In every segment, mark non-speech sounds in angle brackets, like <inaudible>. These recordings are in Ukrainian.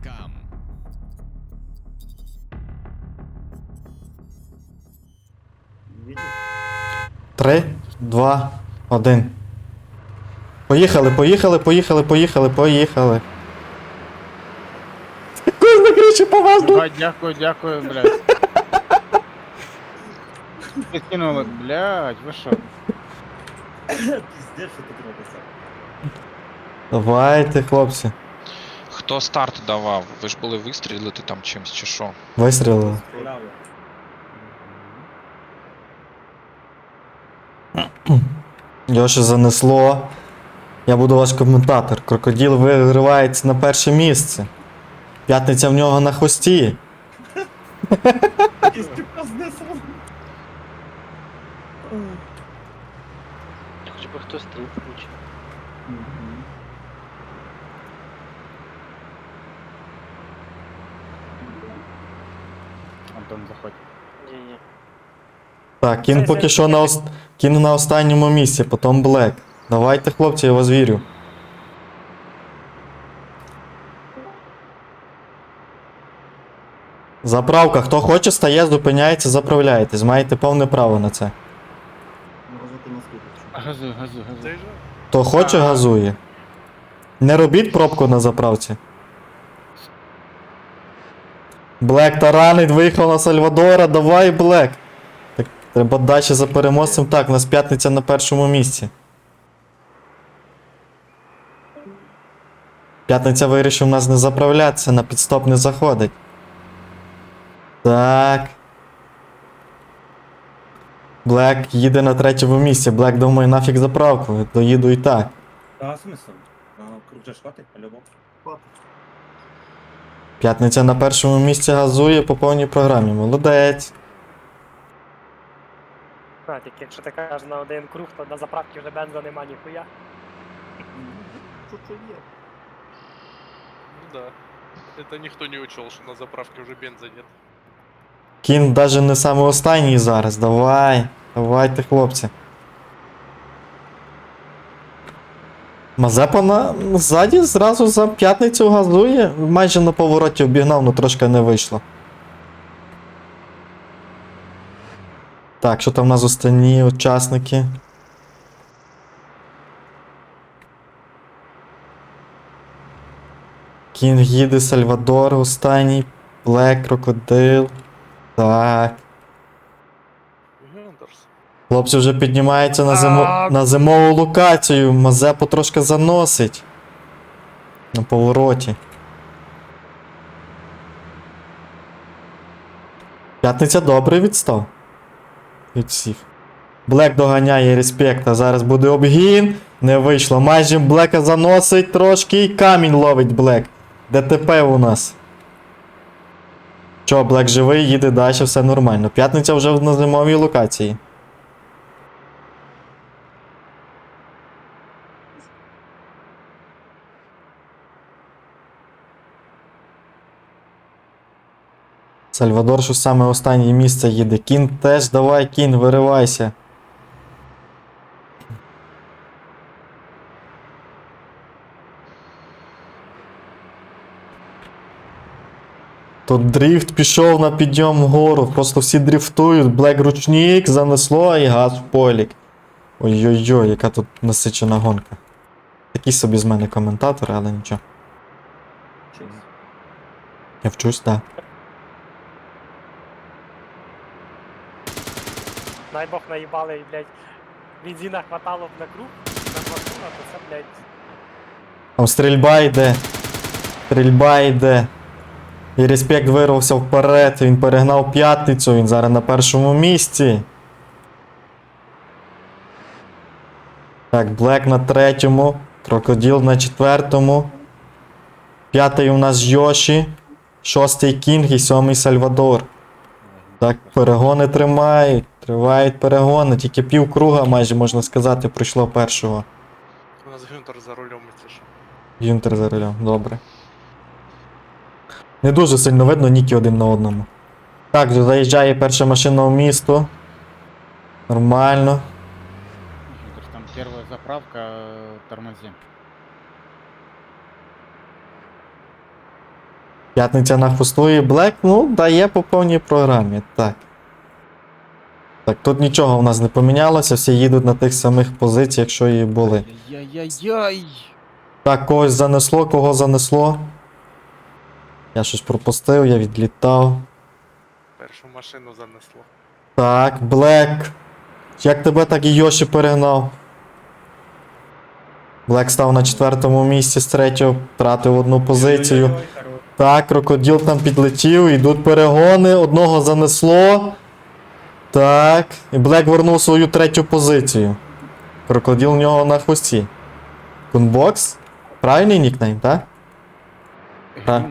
скам. Три, два, один. Поїхали, поїхали, поїхали, поїхали, поїхали. Кузна кричі повезли. Ебать, дякую, дякую, блядь. <laughs> Підкинули, блядь, ви що? Піздець, що тут робиться. Давайте, хлопці. Хто старт давав? Ви ж були вистрілити там чимсь чи що? Вистрілили. Стріляли. Його ще занесло. Я буду ваш коментатор. Крокодил виривається на перше місце. П'ятниця в нього на хвості. Знесло. Хоч би хтось стріл включив. Антон, заходь. Ні-ні. Так, кін поки що на, ост... кін на останньому місці, потім Блек. Давайте, хлопці, я вас вірю. Заправка. Хто хоче, стає, зупиняється, заправляєтесь. Маєте повне право на це. Може ти на. Газуй, газуй, газуй. Хто хоче, газує. Не робіть пробку на заправці. Блек таранить, виїхав на Сальвадора, давай, Блек. Так, треба далі за переможцем. Так, у нас п'ятниця на першому місці. П'ятниця вирішив нас не заправлятися, на підстоп не заходить. Так. Блек їде на третьому місці. Блек думає, нафіг заправку. Доїду і так. А смисл? Круг же ж хватить, по-любому. Хватить. П'ятниця на першому місці газує по повній програмі. Молодець. А, якщо ти кажеш на один круг, то на заправці вже бенза нема ніхуя. Тут що є. Ну да. Это никто не учел, что на заправке уже бенза нет. Кін навіть не саме останній зараз. Давай. Давайте, хлопці. Мазепа на ззаді зразу за п'ятницю газує. Майже на повороті обігнав, ну трошки не вийшло. Так, що там у нас останні учасники? Кінг їде Сальвадор останній. Блек, Крокодил. Так. Хлопці вже піднімаються на, зимо... на зимову локацію. Мазепу трошки заносить. На повороті. П'ятниця добре відстав. Від всіх. Блек доганяє респект, а зараз буде обгін. Не вийшло. Майже Блека заносить трошки і камінь ловить Блек. ДТП у нас. Чо, Блек живий, їде далі, все нормально. П'ятниця вже на зимовій локації. Сальвадор, що саме останнє місце їде. Кін теж давай, кін, виривайся. Тут дріфт пішов на підйом вгору, просто всі дріфтують, блек ручник занесло і газ в полік. Ой-ой-ой, яка тут насичена гонка. Такий собі з мене коментатор, але нічого. Я вчусь, так. Дай Бог наїбали блядь, бензина хватало б на круг, на квартура, то це, блядь, Там стрільба йде. Стрільба йде. І респект вирвався вперед, він перегнав п'ятницю, він зараз на першому місці. Так, Блек на третьому, Крокодил на четвертому. П'ятий у нас Йоші, шостий Кінг і сьомий Сальвадор. Так, перегони тримають, тривають перегони, тільки пів круга майже можна сказати пройшло першого. У нас Гюнтер за рулем, если что. Юнтер за рулем, добре. Не дуже сильно видно ніки один на одному. Так, заїжджає перша машина в місто. Нормально. Гюнтер, Там первая заправка, тормози. П'ятниця на хвосту і Блек, ну, дає по повній програмі. Так. Так, тут нічого в нас не помінялося, всі їдуть на тих самих позиціях, що і були. Яй-яй-яй. Так, когось занесло, кого занесло. Я щось пропустив, я відлітав. Першу машину занесло. Так, Блек. Як тебе так і Йоші перегнав? Блек став на четвертому місці з третього, втратив одну позицію. Так, крокодил там підлетів, йдуть перегони, одного занесло. Так. І Блек вернув свою третю позицію. Крокодил в нього на хвості. Кунбокс? Правильний нікнейм, так? Так.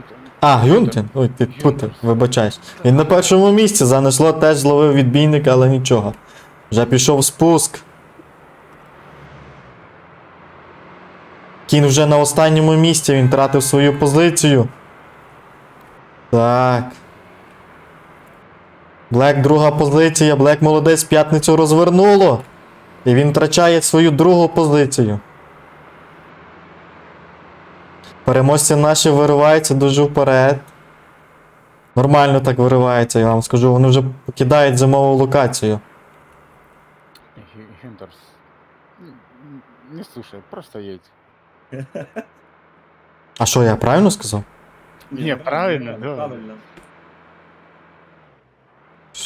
А, Гюнтен? Ой, ти путав, вибачаюсь. Він на першому місці занесло, теж зловив відбійник, але нічого. Вже пішов спуск. Кін вже на останньому місці, він втратив свою позицію. Так. Блек друга позиція, Блек молодець п'ятницю розвернуло. І він втрачає свою другу позицію. Переможці наші вириваються дуже вперед. Нормально так вириваються, я вам скажу. Вони вже покидають зимову локацію. Гюнтерс. Не слушай, просто едь. А що, я правильно сказав? Не, правильно, да. Правильно.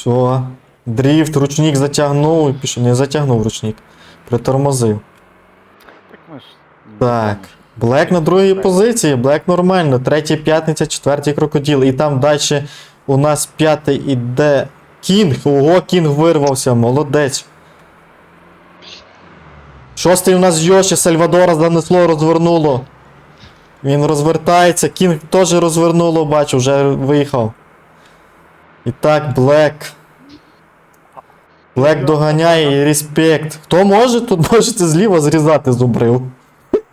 Все. Дріфт, ручник затягнув і пішов. Не затягнув ручник. Притормозив. Так мы ж... Так. Блек на другій позиції, Блек нормально. Третя п'ятниця, четвертий крокодил. І там далі у нас п'ятий іде Кінг. Ого, Кінг вирвався, молодець. Шостий у нас Йоші, Сальвадора занесло, розвернуло. Він розвертається, Кінг теж розвернуло, бачу, вже виїхав. І так, Блек. Блек доганяє і респект. Хто може, тут можете зліва зрізати зубрив.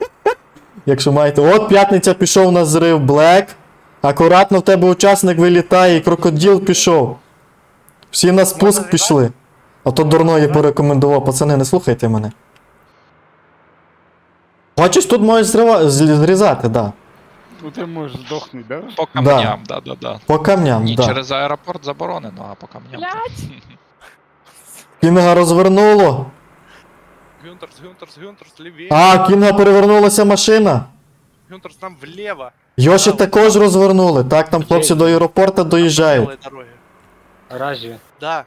<laughs> Якщо маєте. От п'ятниця пішов на зрив Блек. Акуратно в тебе учасник вилітає і крокодил пішов. Всі на спуск пішли. А то дурної порекомендував, пацани, не слухайте мене. Хочеш, тут можеш з- зрізати, да. Ну ты можешь сдохнуть, да? По камням, да, да, да. По камням, Ні, да. через аеропорт заборонено, а по камням. <laughs> Кінга розвернуло. Гюнтерс, Гюнтерс, Гюнтерс, левее. А, Кінга перевернулася машина. Гюнтерс там влево. Йоші також розвернули. Так, там хлопці до аеропорта доїжджають. Дороги. Разве? Да.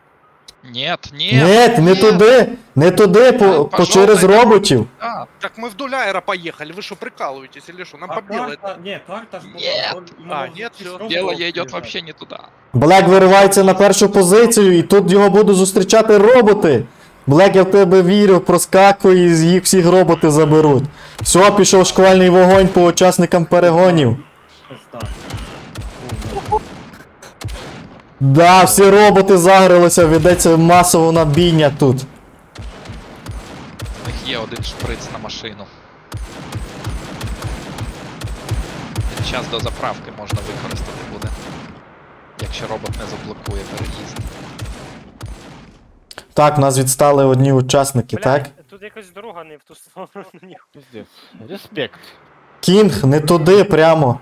Нет, нет. Ні, не туди, не туди, по, По по через жовтій. роботів. Да. Так мы вдоль аэро поехали. Вы что, прикалываетесь или что? Нам А по белой. карта, не, карта ж була. Нет. вон- А, воно нет, зі всё. сторони Дело було идет приїжджати. вообще не туда. Блек виривається на першу позицію, і тут його будуть зустрічати роботи. Блек, я в тебе вірю, проскакує, і їх всіх роботи заберуть. Все, пішов шквальний вогонь по учасникам перегонів. Ось так. Да, всі роботи загрилися, ведеться масово набійня тут. У них є один шприц на машину. Час до заправки можна використати буде. Якщо робот не заблокує переїзд. Так, нас відстали одні учасники, так? Тут якась дорога не в ту сторону. <laughs> Респект. Кінг, не туди прямо.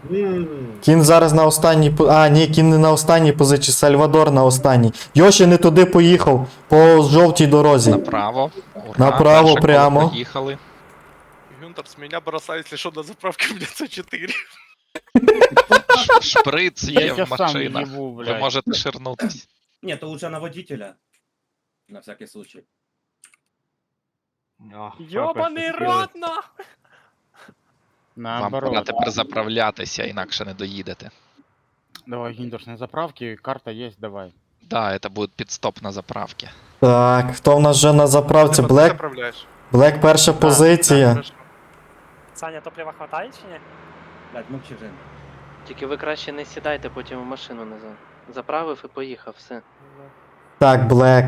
Кін зараз на останній по- А, ні, кін не на останній позиції, Сальвадор на останній. Йоші не туди поїхав по жовтій дорозі. Направо. Ура, Направо перше коло прямо. Поїхали. Гюнтерс, меня бросай, если что, на заправке С4. Ш- Шприц Я є в машинах. ебу, Ви блядь. можете ширнутись. Ні, то лучше на водителя. На всякий случай. Йобаний рот нахуй! Вам Наоборот. пора тепер заправлятися, інакше не доїдете. Давай, Гюнтерс, на заправке, карта есть, давай. Да, це буде підстоп на заправці. Так, хто в нас вже на заправці? Блек, заправляешь. Блек перша Да, позиція. Саня, топлива хватає чи ні? Блядь, мовчи, Жень. Тільки ви краще не сідайте потім в машину назад. Заправив і поїхав, все. Так, Блек.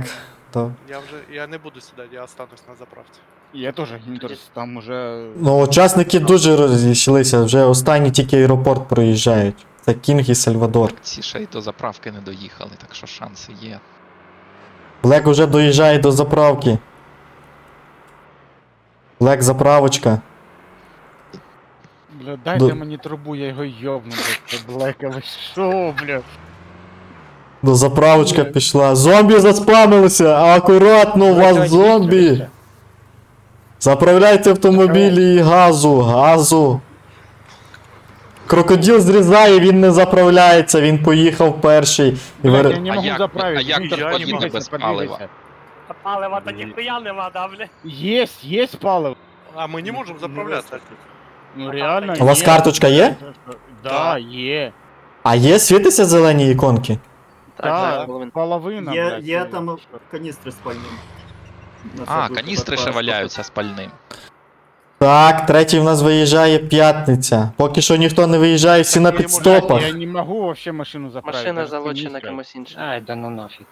То- Я уже, я не буду сюда, я останусь на заправке. Я тоже, Гюнтерс, там уже... Ну, учасники дуже розійшлися, вже останні тільки аеропорт проїжджають. Це Кінг і Сальвадор. Ці ще й до заправки не доїхали, так що шанси є. Блек уже доїжджає до заправки. Блек заправочка. Бля, дайте Ду- мені трубу, я його йобну, блядь, це блека, ви що, бля? До заправочка пішла. Зомбі заспамилися! Акуратно, у вас зомбі! Заправляйте автомобілі і газу, газу. Крокодил зрізає, він не заправляється, він поїхав перший. І Блядь, я не А можу як- заправити. а як подвигайся, поїде без палива? А палива то ніхуя нема, да, бля. Есть, есть паливо. А мы не можем заправляться. Ну реально У вас є. карточка є? Да, є. А є світиться зелені іконки? Так, Да, половина. половина, Є, блядь, є там каністри спальні. На А, всяк каністри ще валяються спальним. Так, третій в нас виїжджає п'ятниця. Поки що ніхто не виїжджає, всі на не можемо- підстопах. Я не можу вообще машину заправити. Машина даже залочена каністра. кимось іншим. Ай, да ну нафиг.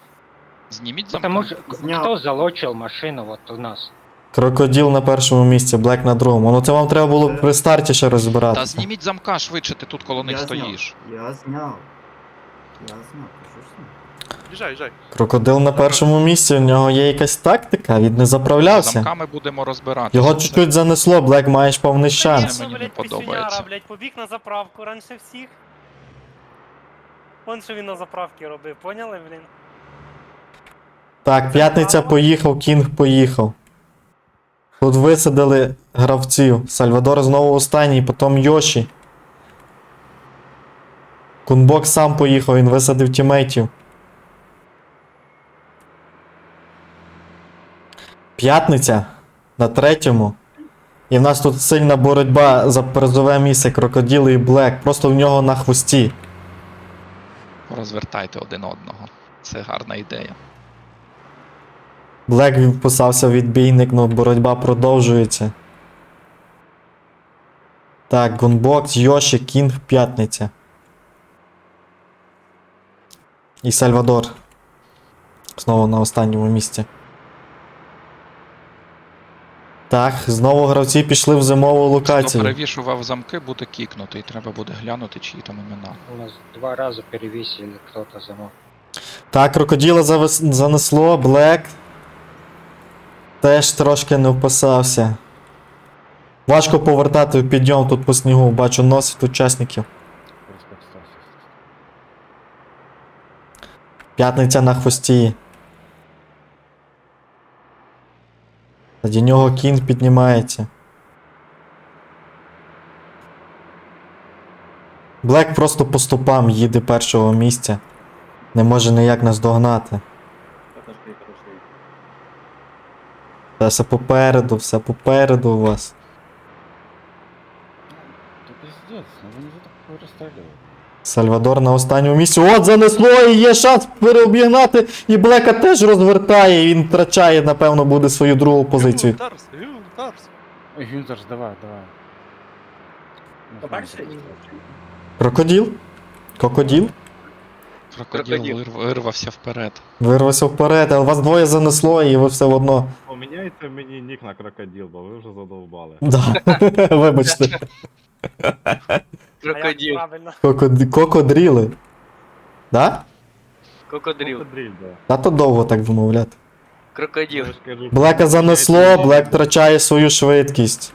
Зніміть Потому замки. что Знял. кто залочил машину вот у нас? Крокодил на першому місці, Блек на другому. Ну це вам треба було при старті ще Та розбиратися. зніміть замка швидше, ти тут коло них Я зняв. стоїш. Я зняв. Я зняв, Езжай, езжай. Крокодил на першому місці, у нього є якась тактика, він не заправлявся. Замками будемо розбирати. Його чуть-чуть занесло, Блек маєш повний шанс. Мені не подобається. блядь, побіг на заправку раніше всіх. Вон що він на заправці робив, поняли, блін? Так, п'ятниця поїхав, Кінг поїхав. Тут висадили гравців. Сальвадор знову останній, потім Йоші. Кунбок сам поїхав, він висадив тімейтів. П'ятниця на третьому. І в нас тут сильна боротьба за призове місце Крокоділи і Блек. Просто в нього на хвості. Розвертайте один одного. Це гарна ідея. Блек вписався в відбійник, ну боротьба продовжується. Так, Гунбокс, Йоші, Кінг, П'ятниця. І Сальвадор. Знову на останньому місці. Так, знову гравці пішли в зимову Хто локацію. перевішував замки, буде кікнутий. Треба буде глянути, чиї там імена. У нас два раза перевесили кто-то замок. Так, крокоділа завес... занесло, Блек. Теж трошки не вписався. Важко повертати в підйом тут по снігу, бачу носить учасників. П'ятниця на хвості. Тоді нього Кін піднімається. Блек просто по стопам їде першого місця. Не може ніяк нас догнати. Все попереду, все попереду у вас. Та пиздец, ну вони за такое розстрілювали. Сальвадор на останньому місці. От занесло і є шанс переобігнати. І Блека теж розвертає. і Він втрачає, напевно, буде свою другу позицію. Тарс, Тарс. Ой, Гюнтер, давай, давай. Побачите? Крокоділ? Крокоділ? Крокодил. вирвався вперед. Вирвався вперед, але вас двоє занесло, і ви все одно. Поміняйте мені нік на крокодил, бо ви вже задовбали. Да. <laughs> Вибачте. Як правильно. Кокодріли. Да? Крокодрил. Крокодриль, да. Та то довго так вимовляти. Крокодил. Блека занесло, Блек втрачає свою швидкість.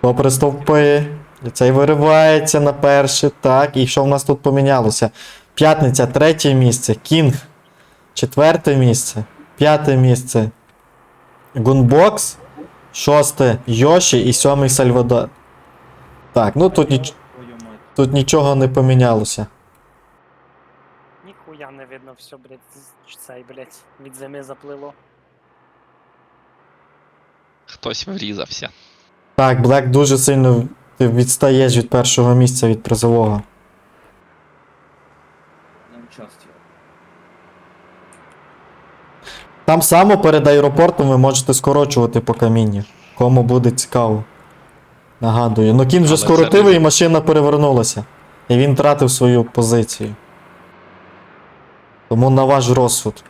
Попри стовпи. І цей виривається на перше. Так, і що в нас тут помінялося? П'ятниця, третє місце. Кінг. Четверте місце. П'яте місце. Гунбокс. Шосте Йоші і сьомий Сальвадор. Так, ну тут, ніч... Тут нічого не помінялося. Ніхуя не видно все, блядь, цей, блядь, від зими заплило. Хтось врізався. Так, Блек дуже сильно ти відстаєш від першого місця від призового. Там само перед аеропортом ви можете скорочувати по камінні. Кому буде цікаво. Нагадую. Ну кін вже Але це і машина перевернулася. І він втратив свою позицію. Тому на ваш розсуд.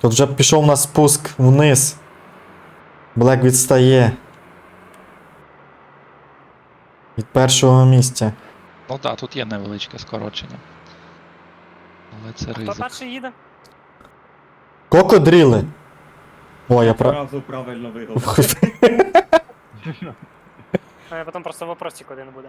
Тут вже пішов на спуск вниз. Блек відстає. Від першого місця. Ну так, тут є невеличке скорочення. Але це Хто ризик. перший їде? Кокодріли. О, я прав. Одразу правильно вигадав. <laughs> Е, Потім просто вопросик один буде.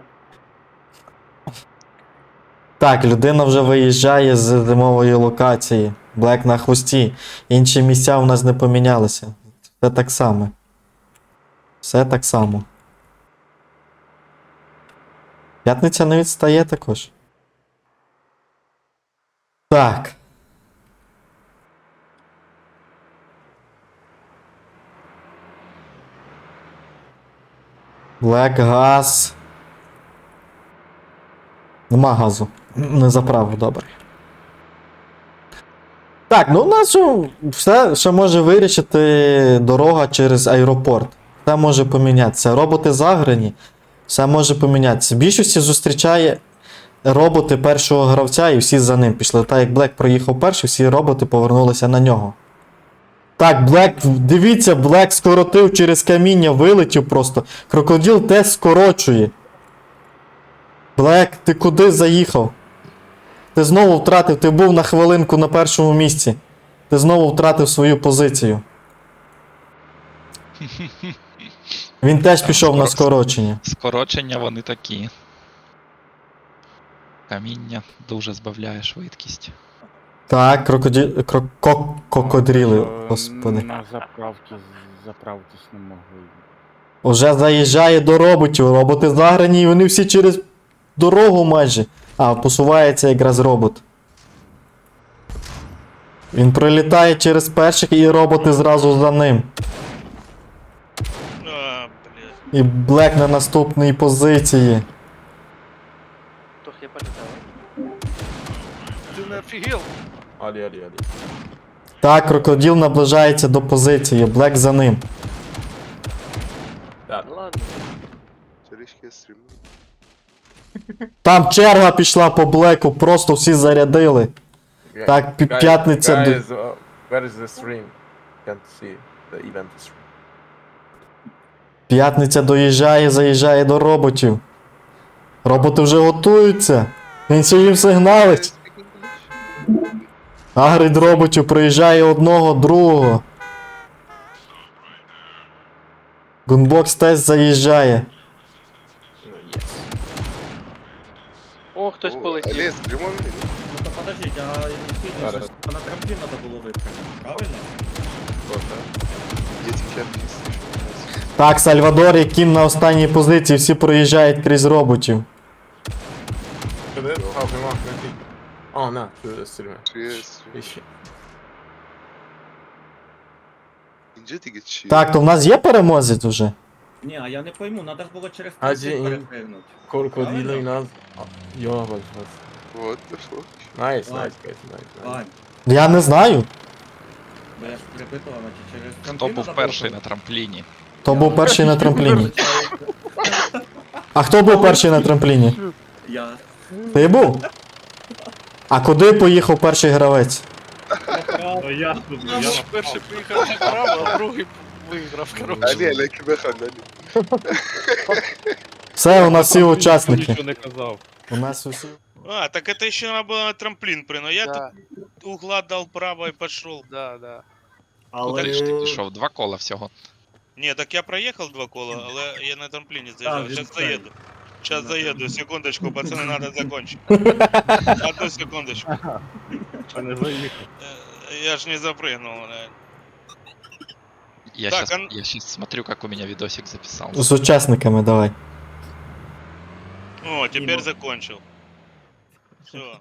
Так, людина вже виїжджає з димової локації. Блек на хвості. Інші місця у нас не помінялися. Все так само. Все так само. П'ятниця не відстає також. Так. Блек газ. Нема газу. Не заправив, добре. Так, ну у нас все, що може вирішити дорога через аеропорт. Все може помінятися. Роботи заграні, все може помінятися. Більшості зустрічає роботи першого гравця і всі за ним пішли. Так як Блек проїхав перший, всі роботи повернулися на нього. Так, Блек, дивіться, Блек скоротив через каміння, вилетів просто. Крокодил те скорочує. Блек, ти куди заїхав? Ти знову втратив, ти був на хвилинку на першому місці. Ти знову втратив свою позицію. Він теж пішов на скорочення. Скорочення вони такі. Каміння дуже збавляє швидкість. Так, крокоді... крок... ко- кокодріли, Е, господи. На заправки заправитись не могли. Уже заїжджає до роботів. Роботи заграні, і вони всі через дорогу майже. А, посувається якраз робот. Він пролітає через перших і роботи зразу за ним. А, блядь. І Блек на наступній позиції. Тох, я політав. Ты не? Алі, алі, алі. Так, крокодил наближається до позиції, Блек за ним. Ну ладно. Там черга пішла по Блеку, просто всі зарядили. Так, пі- п'ятниця до. uh, where is the stream? Can't see the event stream. П'ятниця доїжджає, заїжджає до роботів. Роботи вже готуються. Він ще їм сигналить. Агрид роботів проїжджає одного, другого. Гунбокс теж заїжджає. О, хтось полетів. Ну то подождіть, а Зараз. ж на трамплін треба було випрыгнути, правильно? Так, Сальвадор і Кім на останній позиції, всі проїжджають крізь роботів. Куди? А, прямо, на О, на, şu стріме. Так, то в нас є переможець вже. Ні, а я не пойму, треба ж було через А трамплін ді- перепригнути. Крокодили нас. Йобать вас. What the fuck? Найс, Ладно. найс, гайс, найс, найс. Я не знаю. бо я ж перепитував, чи через Хто трамплін був треба перший було на трампліні? То був перший на трампліні. А хто був перший на трампліні? Я. Ти був? А куди поїхав перший гравець? Ну я тут, Ну, перший поїхав направо, а другий виграв, коротше. Ali, Ali, кібехан, Ali. Все, у нас всі учасники. Нічого не казав. У нас усі. А, так это еще надо было на трамплин прыгнуть. Я Да. тут угла дал право и пошел. Да, да. Але... Куди ж ти пішов? Два кола всього. Не, так я проехал два кола, але я на трамплине А, заезжал. він Сейчас цей. заеду. Сейчас заеду, секундочку, пацаны, <laughs> надо закончить. Одну секундочку. Э, Я ж не запрыгнул. Я Так, щас, а- я щас смотрю, как у меня видосик записал. З учасниками давай. О, теперь закончил. Все.